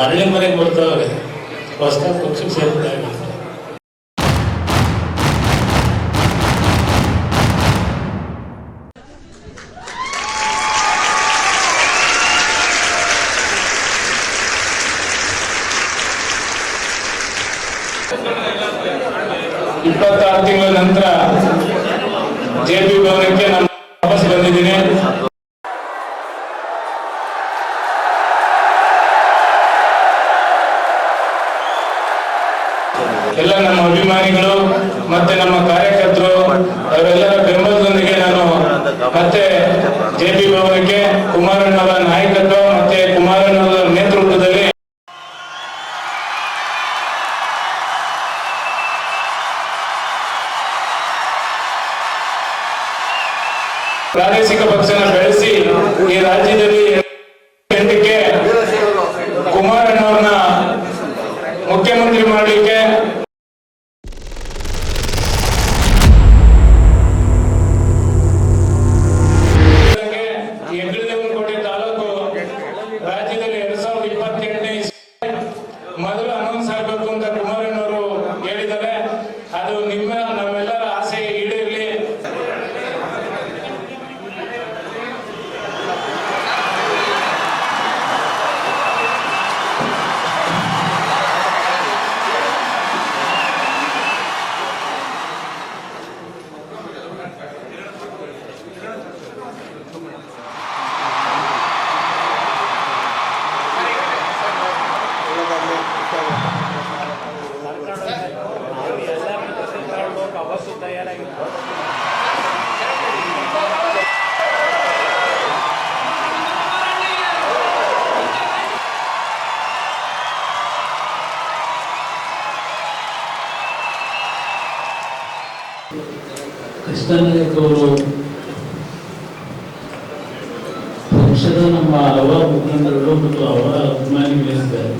ಮರಳಿ ಮನೆಗೆ ಬರ್ತಾವ್ರೆ ಹೊಸದಾಗಿ ಪಕ್ಷಕ್ಕೆ ಸೇರ್ಪಡೆ ಇಪ್ಪತ್ತಾರು ತಿಂಗಳ ನಂತರ ಜೆ ಪಿ ಭವನಕ್ಕೆ ನಾನು ವಾಪಸ್ ಬಂದಿದ್ದೀನಿ. ಪಕ್ಷದ ನಮ್ಮ ಹಲವಾರು ಮುಖಂಡರು ಮತ್ತು ಅವರ ಅಭಿಮಾನಿಗಳಿದ್ದಾರೆ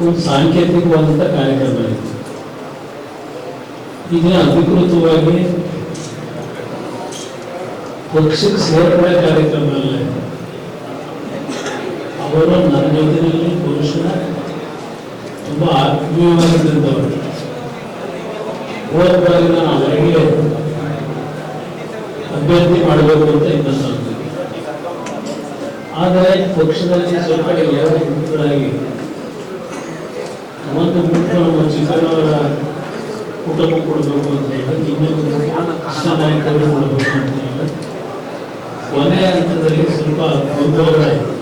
ಒಂದು ಸಾಂಕೇತಿಕವಾದಂಥ ಕಾರ್ಯಕ್ರಮ ಇತ್ತು. ಈಗ ಅಧಿಕೃತವಾಗಿ ಪಕ್ಷಕ್ಕೆ ಸೇರ್ಪಡೆ ಕಾರ್ಯಕ್ರಮ ಅಲ್ಲ. ಅವರು ನನ್ನ ಜೊತೆಯಲ್ಲಿ ಪುರುಷನ ತುಂಬ ಆತ್ಮೀಯವಾಗಿದ್ದಂಥವ್ರು ಹೋದ ಬಾರಿ ನಾನು ಅವರಿಗೆ ಅಭ್ಯರ್ಥಿ ಮಾಡಬೇಕು ಅಂತ ಇನ್ನೊಂದು ಆದರೆ ಪಕ್ಷದಲ್ಲಿ ಸ್ವಲ್ಪ ಎರಡು ಗುಂಪುಗಳಾಗಿ ಒಂದು ಗುಂಪು ನಮ್ಮ ಚಿಕ್ಕನವರ ಕುಟುಂಬ ಕೊಡಬೇಕು ಅಂತ ಹೇಳಿ ಇನ್ನೊಂದು ಕೃಷ್ಣ ನಾಯಕರು ಕೊಡಬೇಕು ಅಂತ ಹೇಳಿ. ಕೊನೆಯ ಹಂತದಲ್ಲಿ ಸ್ವಲ್ಪ ಗೊಂದಲಗಳಾಯಿತು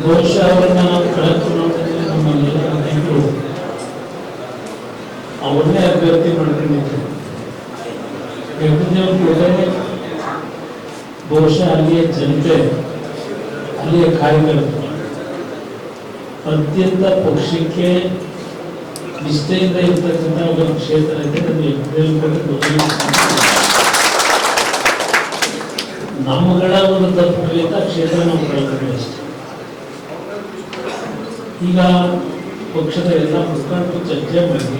ಬಹುಶಃ ಅವರನ್ನ ನಾವು ಕಳೆದ ನಮ್ಮ ನಾಯಕರು ಅವ್ರನ್ನೇ ಅಭ್ಯರ್ಥಿ ಕೂಡ ಬಹುಶಃ ಅಲ್ಲಿಯ ಜನತೆ, ಅಲ್ಲಿಯ ಕಾರ್ಯಕರ್ತರು ಅತ್ಯಂತ ಪಕ್ಷಕ್ಕೆ ನಿಷ್ಠೆಯಿಂದ ಇರ್ತಕ್ಕಂಥ ಒಂದು ಕ್ಷೇತ್ರ ಇದೆ. ಹೆಗ್ಗದೇವ್ರ ಕೋಟೆ ನಮ್ಮಗಳ ಒಂದು ತಪ್ಪುಗಳಿಂದ ಕ್ಷೇತ್ರ ನಾವು ಕಳ್ಕೊಂಡ್ವಿ ಅಷ್ಟೇ. ಈಗ ಪಕ್ಷದ ಎಲ್ಲ ಮುಖಂಡರು ಚರ್ಚೆ ಮಾಡಿ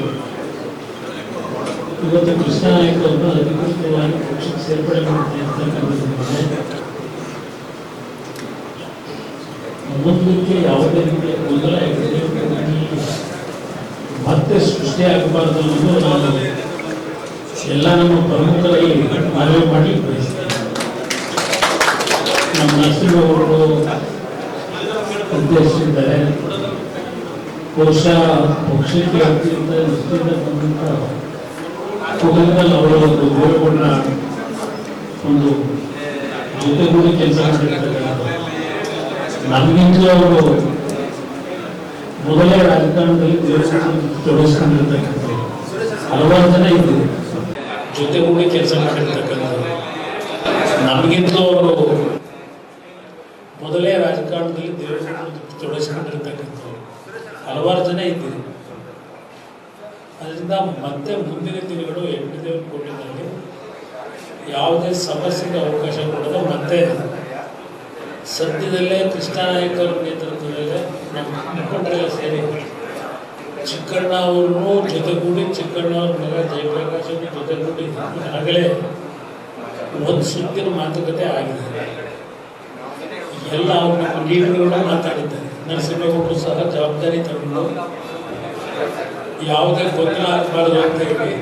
ಇವತ್ತು ಕೃಷ್ಣ ನಾಯಕ್ ಅವರನ್ನು ಅಧಿಕೃತವಾಗಿ ಪಕ್ಷಕ್ಕೆ ಸೇರ್ಪಡೆ ಮಾಡುತ್ತೆ ಅಂತಕ್ಕಂಥದ್ರಿಂದ ಮುಂದಕ್ಕೆ ಯಾವುದೇ ರೀತಿಯ ಗೊಂದಲ ಮತ್ತೆ ಸೃಷ್ಟಿ ಆಗಬಾರ್ದು ಅನ್ನೋದು ನಾನು ಎಲ್ಲ ನಮ್ಮ ಪ್ರಮುಖರಲ್ಲಿ ಮನವಿ ಮಾಡಿ ಬಯಸ್ತೇನೆ ನಮ್ಮ ನರಸಿಂಹವರು ಉದ್ದೇಶಿಸಿದ್ದಾರೆ ಬಹುಶಃ ಪಕ್ಷಕ್ಕೆ ಅತ್ಯಂತ ನಿಷ್ಠೆಯಿಂದ ಬಂದಂಥ ಕುಟುಂಬದಲ್ಲಿ ಅವರ ಒಂದು ಗೋಳಗೊಂಡ ಒಂದು ಜೊತೆಗೂಡಿ ಕೆಲಸ ಮಾಡಿರ್ತಕ್ಕಂಥ ನಮಗಿಂತಲೂ ಅವರು ಮೊದಲೇ ರಾಜಕಾರಣದಲ್ಲಿ ದೇವಸ್ಥಾನ ತೊಡಗಿಸ್ಕೊಂಡಿರ್ತಕ್ಕಂಥ ಹಲವಾರು ಜನ ಇದ್ರು. ಜೊತೆಗೂಡಿ ಕೆಲಸ ಮಾಡಿರ್ತಕ್ಕಂಥದ್ದು ನಮಗಿಂತಲೂ ಅವರು ಮೊದಲೇ ರಾಜಕಾರಣದಲ್ಲಿ ದೇವಸ್ಥಾನ ತೊಡಗಿಸ್ಕೊಂಡಿರ್ತಕ್ಕಂಥವ್ರು. ಹಲವಾರು ಜನ ಇದ್ದೀರಿ ಅದರಿಂದ ಮತ್ತೆ ಮುಂದಿನ ದಿನಗಳು ಎಂಟು ದೇವರ ಕೋಟಿನಲ್ಲಿ ಯಾವುದೇ ಸಮಸ್ಯೆಗೆ ಅವಕಾಶ ಕೊಡದೆ ಮತ್ತೆ ಸದ್ಯದಲ್ಲೇ ಕೃಷ್ಣ ನಾಯಕರ ನೇತೃತ್ವದಲ್ಲೇ ನಮ್ಮ ಮುಖಂಡರೆಲ್ಲ ಸೇರಿ ಚಿಕ್ಕಣ್ಣ ಅವ್ರನ್ನು ಜೊತೆಗೂಡಿ ಚಿಕ್ಕಣ್ಣ ಅವ್ರ ಮಗ ಜಯಪ್ರಕಾಶ್ ಅವರು ಜೊತೆಗೂಡಿ ಆಗಲೇ ಒಂದು ಸುತ್ತಿನ ಮಾತುಕತೆ ಆಗಿದೆ ಎಲ್ಲ ಅವ್ರ ನಮ್ಮ ಲೀಡರ್ಗಳು ಮಾತಾಡಿದ್ದಾರೆ. ನರಸಿಂಹಗೌಡರು ಸಹ ಜವಾಬ್ದಾರಿ ತಗೊಂಡು ಯಾವುದೇ ಗೊಂದಲ ಆಗಬಾರ್ದು ಅಂತ ಹೇಳಿ.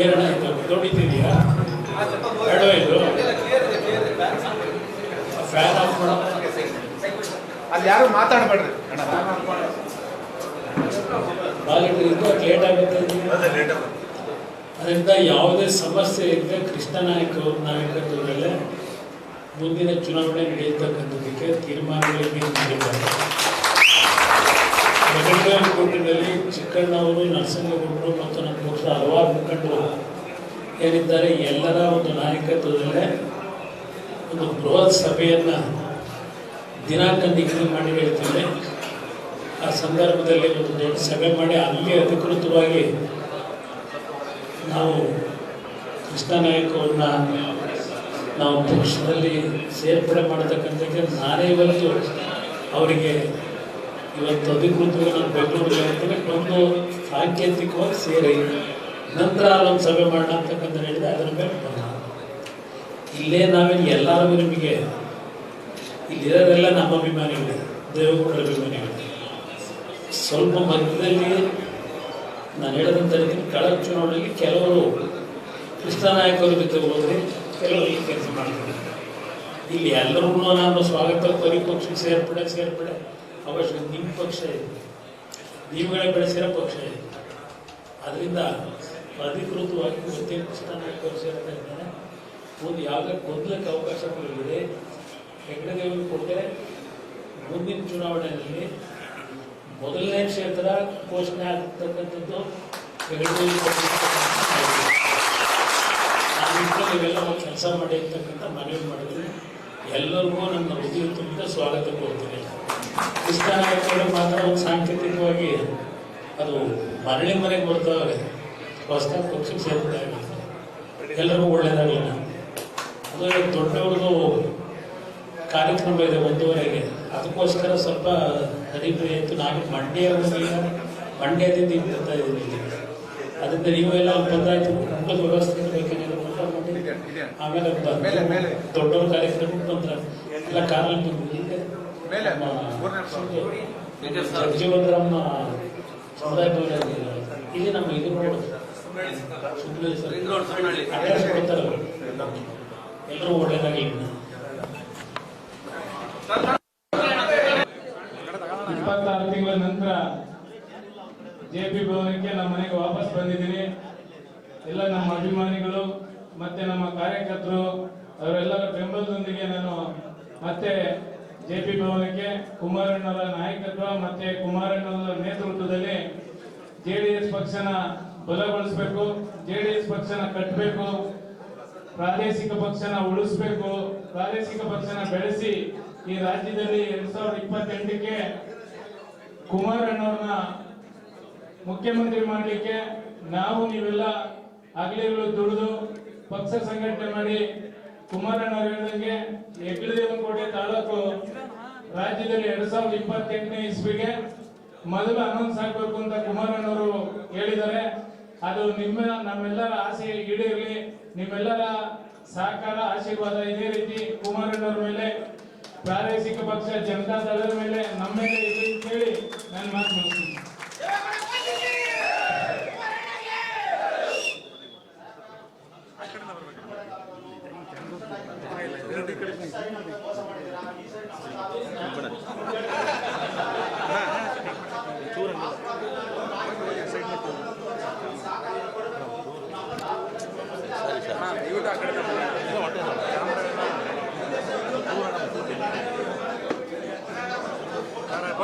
ಏನಣ್ಣ ಇದು ದೊಡ್ಡಿದೆಯಾ ಹೇಳೋ ಇದು. ಫ್ಯಾನ್ ಆಫ್ ಮಾಡೋ. ಅಲ್ಲಿ ಯಾರು ಮಾತಾಡಬೇಡ್ರಿ. ಲೇಟ್ ಆಗುತ್ತೆ. ಅದರಿಂದ ಯಾವುದೇ ಸಮಸ್ಯೆ ಇದ್ದರೆ ಕೃಷ್ಣ ನಾಯಕ್ ಅವ್ರ ನಾಯಕತ್ವದಲ್ಲೇ ಮುಂದಿನ ಚುನಾವಣೆ ನಡೆಯತಕ್ಕಂಥದ್ದಕ್ಕೆ ತೀರ್ಮಾನಗಳಿಗೆ ಕೂಟದಲ್ಲಿ ಚಿಕ್ಕಣ್ಣವರು ನರಸಿಂಹಗೌಡರು ಮತ್ತು ನಮ್ಮ ಪಕ್ಷದ ಹಲವಾರು ಮುಖಂಡರು ಏನಿದ್ದಾರೆ ಎಲ್ಲರ ಒಂದು ನಾಯಕತ್ವದಲ್ಲೇ ಒಂದು ಬೃಹತ್ ಸಭೆಯನ್ನು ದಿನಾಂಕ ನಿಗದಿ ಮಾಡಿ ಹೇಳ್ತೇವೆ ಆ ಸಂದರ್ಭದಲ್ಲಿ ಒಂದು ದೊಡ್ಡ ಸಭೆ ಮಾಡಿ ಅಲ್ಲಿ ಅಧಿಕೃತವಾಗಿ ನಾವು ಕೃಷ್ಣ ನಾಯಕ್ ಅವ್ರನ್ನ ನಾವು ಪಕ್ಷದಲ್ಲಿ ಸೇರ್ಪಡೆ ಮಾಡತಕ್ಕಂಥಕ್ಕೆ ನಾನೇ ಇವತ್ತು ಅವರಿಗೆ ಇವತ್ತು ಅಧಿಕೃತವಾಗಿ ನಾನು ಬೆಂಗಳೂರಿಗೆ ಹೇಳ್ತೇನೆ ಒಂದು ಸಾಂಕೇತಿಕವಾಗಿ ಸೇರಿ ನಂತರ ಒಂದು ಸಭೆ ಮಾಡೋಣ ಅಂತಕ್ಕಂಥ ಹೇಳಿದೆ ಅದರ ಮೇಲೆ ಇಲ್ಲೇ ನಾವೇನು ಎಲ್ಲರಿಗೂ ನಿಮಗೆ ಇಲ್ಲಿರೋರೆಲ್ಲ ನಮ್ಮ ಅಭಿಮಾನಿಗಳು ದೇವೇಗೌಡರ ಅಭಿಮಾನಿಗಳು. ಸ್ವಲ್ಪ ಮಧ್ಯದಲ್ಲಿ ನಾನು ಹೇಳದಂತ ರೀತಿ ಕಳೆದ ಚುನಾವಣೆಯಲ್ಲಿ ಕೆಲವರು ಕೃಷ್ಣ ನಾಯಕ್ ಅವ್ರ ಜೊತೆ ಹೋದ್ರೆ ಕೆಲವರು ಈ ಕೆಲಸ ಮಾಡ್ತಾರೆ. ಇಲ್ಲಿ ಎಲ್ಲರೂ ನಾನು ಸ್ವಾಗತ ಪರಿಪಕ್ಷ ಸೇರ್ಪಡೆ ಸೇರ್ಪಡೆ. ಅವಶ್ಯ ನಿಮ್ಮ ಪಕ್ಷ ಇದೆ. ನೀವುಗಳೇ ಬೆಳೆಸಿರೋ ಪಕ್ಷ ಇದೆ. ಅದರಿಂದ ಅಧಿಕೃತವಾಗಿ ಗೊತ್ತೇ ಸ್ಥಾನಕ್ಕೆ ಇದ್ದಾರೆ ಒಂದು ಯಾವುದೇ ಗೊಂದಲಕ್ಕೆ ಅವಕಾಶಗಳಿದೆ ಹೆಗ್ಗಡೆದೇವರು ಕೊಟ್ಟರೆ ಮುಂದಿನ ಚುನಾವಣೆಯಲ್ಲಿ ಮೊದಲನೇ ಕ್ಷೇತ್ರ ಘೋಷಣೆ ಆಗ್ತಕ್ಕಂಥದ್ದು ನಿಟ್ಟಿನಲ್ಲಿ ನೀವೆಲ್ಲ ಒಂದು ಕೆಲಸ ಮಾಡಿ ಅಂತಕ್ಕಂಥ ಮನವಿ ಮಾಡಿದ್ರೆ. ಎಲ್ಲರಿಗೂ ನನ್ನ ಉದ್ಯೋಗ ಸ್ವಾಗತ ಕೊಡ್ತೀನಿ ಕೃಷ್ಣ ನಾಯಕರು ಮಾತ್ರ ಸಾಂಕೇತಿಕವಾಗಿ ಅದು ಮರಳಿ ಮನೆಗೆ ಬರ್ತಾವೆ ಹೊಸದಾಗಿ ಪಕ್ಷಕ್ಕೆ ಸೇರ್ತಾರೆ ಎಲ್ಲರೂ ಒಳ್ಳೇದಾಗಲಿಲ್ಲ ಅದು ದೊಡ್ಡವ್ರದ್ದು ಕಾರ್ಯಕ್ರಮ ಇದೆ ಒಂದೂವರೆಗೆ. ಅದಕ್ಕೋಸ್ಕರ ಸ್ವಲ್ಪ ಹರಿಬ್ರಿ ಆಯಿತು. ನಾನು ಮಂಡ್ಯ ಮಂಡ್ಯದಿಂದ ಇಲ್ಲಿ ಬರ್ತಾ ಇದ್ದೀನಿ. ಅದರಿಂದ ನೀವು ಎಲ್ಲ ಬಂದಾಯ್ತು. ಊಟದ ವ್ಯವಸ್ಥೆ ಆಮೇಲೆ ಮೇಲೆ, ಮೇಲೆ. ದೊಡ್ಡವ್ರ ಕಾರ್ಯಕ್ರಮಕ್ಕೆ ಬಂದ್ರೆ ಎಲ್ಲ ಕಾರಲ್ಲಿ ಮೇಲೆ, ಸಮುದಾಯ ಇಲ್ಲಿ ನಮ್ಮ ಇದು. ಎಲ್ಲರೂ ಒಳ್ಳೇದಾಗಲಿ ಇಪ್ಪತ್ತಾರು ತಿಂಗಳ ನಂತರ ಜೆ ಪಿ ಭವನಕ್ಕೆ ನಮ್ಮ ಮನೆಗೆ ವಾಪಸ್ ಬಂದಿದ್ದೀನಿ. ಎಲ್ಲ ನಮ್ಮ ಅಭಿಮಾನಿಗಳು ಮತ್ತೆ ನಮ್ಮ ಕಾರ್ಯಕರ್ತರು ಅವರೆಲ್ಲರ ಬೆಂಬಲದೊಂದಿಗೆ ನಾನು ಮತ್ತೆ ಜೆ ಪಿ ಭವನಕ್ಕೆ ಕುಮಾರಣ್ಣರ ನಾಯಕತ್ವ ಮತ್ತೆ ಕುಮಾರಣ್ಣರ ನೇತೃತ್ವದಲ್ಲಿ ಜೆ ಡಿ ಎಸ್ ಪಕ್ಷನ ಬಲಗೊಳಿಸಬೇಕು ಜೆ ಡಿ ಎಸ್ ಪಕ್ಷನ ಕಟ್ಟಬೇಕು ಪ್ರಾದೇಶಿಕ ಪಕ್ಷನ ಉಳಿಸ್ಬೇಕು, ಪ್ರಾದೇಶಿಕ ಪಕ್ಷನ ಬೆಳೆಸಿ ಈ ರಾಜ್ಯದಲ್ಲಿ ಎರಡ್ ಸಾವಿರದ ಇಪ್ಪತ್ತೆಂಟಕ್ಕೆ ಕುಮಾರಣ್ಣವ್ರನ್ನ ಮುಖ್ಯಮಂತ್ರಿ ಮಾಡಲಿಕ್ಕೆ ನಾವು ನೀವೆಲ್ಲ ಹಗಲಿರುಳು ದುಡಿದು ಪಕ್ಷ ಸಂಘಟನೆ ಮಾಡಿ ಕುಮಾರಣ್ಣವ್ರು ಹೇಳಿದಂಗೆ ಹೆಗ್ಗಡದೇವನಕೋಟೆ ತಾಲೂಕು ರಾಜ್ಯದಲ್ಲಿ ಎರಡ್ ಸಾವಿರದ ಇಪ್ಪತ್ತೆಂಟನೇ ಇಸ್ವಿಗೆ ಮೊದಲು ಅನೌನ್ಸ್ ಆಗ್ಬೇಕು ಅಂತ ಕುಮಾರಣ್ಣವರು ಹೇಳಿದ್ದಾರೆ. ಅದು ನಿಮ್ಮ, ನಮ್ಮೆಲ್ಲರ ಆಸೆ ಈಡೇರಲಿ, ನಿಮ್ಮೆಲ್ಲರ ಸಹಕಾರ, ಆಶೀರ್ವಾದ ಇದೇ ರೀತಿ ಕುಮಾರಣ್ಣವ್ರ ಮೇಲೆ, ಪ್ರಾದೇಶಿಕ ಪಕ್ಷ ಜನತಾ ದಳದ ಮೇಲೆ, ನಮ್ಮ ಮೇಲೆ ಇದೆ ಅಂತ ಹೇಳಿ ನಾನು ಮಾತು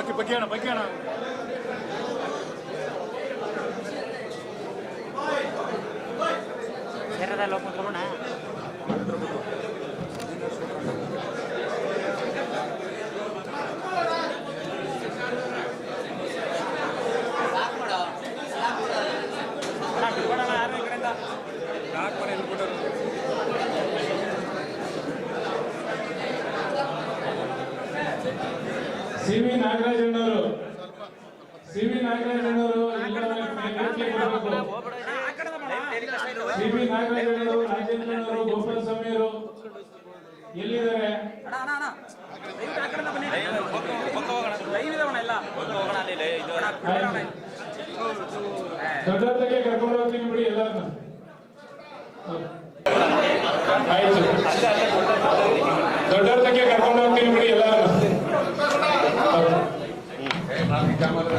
பக்கி பக்கியானா பக்கியானா? சேரதா லோகம் சொல்லணா நாட் பண்ணி போட்டு C V C C V ನಾಗರಾಜಣ್ಣವರು C V ನಾಗರಾಜಣ್ಣವರು ಸಿ ವಿ ನಾಗರಾಜಣ್ಣವರು ರಾಜೇಂದ್ರಣ್ಣವರು ಗೋಪಾಲ್ ಸ್ವಾಮಿಯವರು ಎಲ್ಲಿದ್ದಾರೆ? ದೊಡ್ಡದಾಗೆ ಕರ್ಕೊಂಡು ಹೋಗ್ತೀನಿ ಬಿಡಿ ಎಲ್ಲರನ್ನ ಆಯ್ತು. ದೊಡ್ಡದಾಗೆ ಕರ್ಕೊಂಡು ಹೋಗ್ತೀನಿ ಬಿಡಿ ಎಲ್ಲರನ್ನ ಎಲ್ಲ